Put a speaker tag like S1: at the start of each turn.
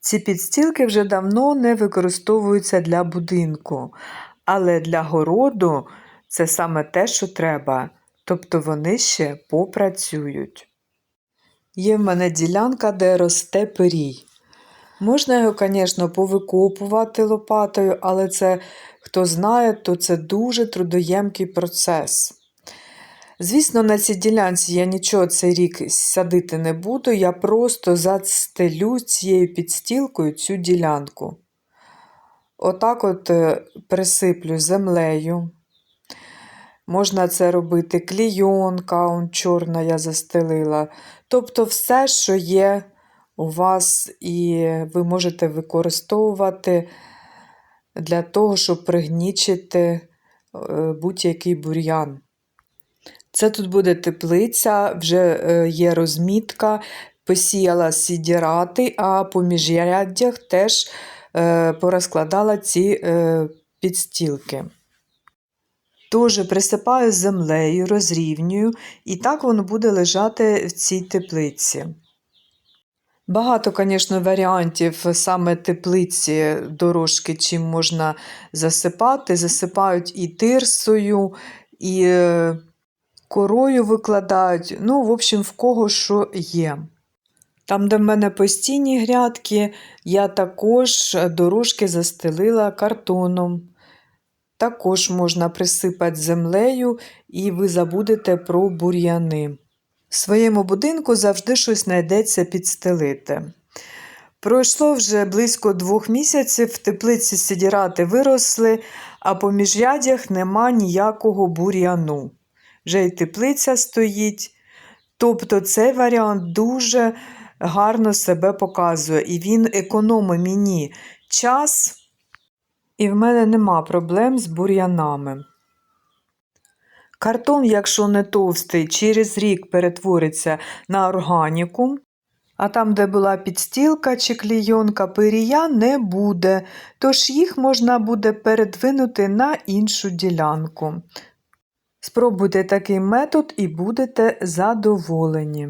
S1: Ці підстілки вже давно не використовуються для будинку, але для городу це саме те, що треба, тобто вони ще попрацюють. Є в мене ділянка, де росте пирій. Можна його, звісно, повикопувати лопатою, але це, хто знає, то це дуже трудоємкий процес. Звісно, на цій ділянці я нічого цей рік садити не буду, я просто застелю цією підстілкою цю ділянку. Отак от е, присиплю землею. Можна це робити клійонка, он чорна я застелила. Тобто все, що є у вас, і ви можете використовувати для того, щоб пригнічити е, будь-який бур'ян. Це тут буде теплиця, вже е, є розмітка, посіяла сідірати, а по міжряддях теж е, порозкладала ці е, підстілки. Теж присипаю землею, розрівнюю, і так воно буде лежати в цій теплиці. Багато, звісно, варіантів саме теплиці дорожки, чим можна засипати. Засипають і тирсою, і корою викладають. Ну, в общем, в кого що є. Там, де в мене постійні грядки, я також дорожки застелила картоном. Також можна присипати землею, і ви забудете про бур'яни. В своєму будинку завжди щось знайдеться підстелити. Пройшло вже близько двох місяців, в теплиці сидірати виросли, а по міжрядях нема ніякого бур'яну. Вже й теплиця стоїть. Тобто цей варіант дуже гарно себе показує, і він економить мені час, і в мене нема проблем з бур'янами. Картон, якщо не товстий, через рік перетвориться на органіку, а там, де була підстілка чи клійонка, пирія не буде, тож їх можна буде передвинути на іншу ділянку. Спробуйте такий метод і будете задоволені.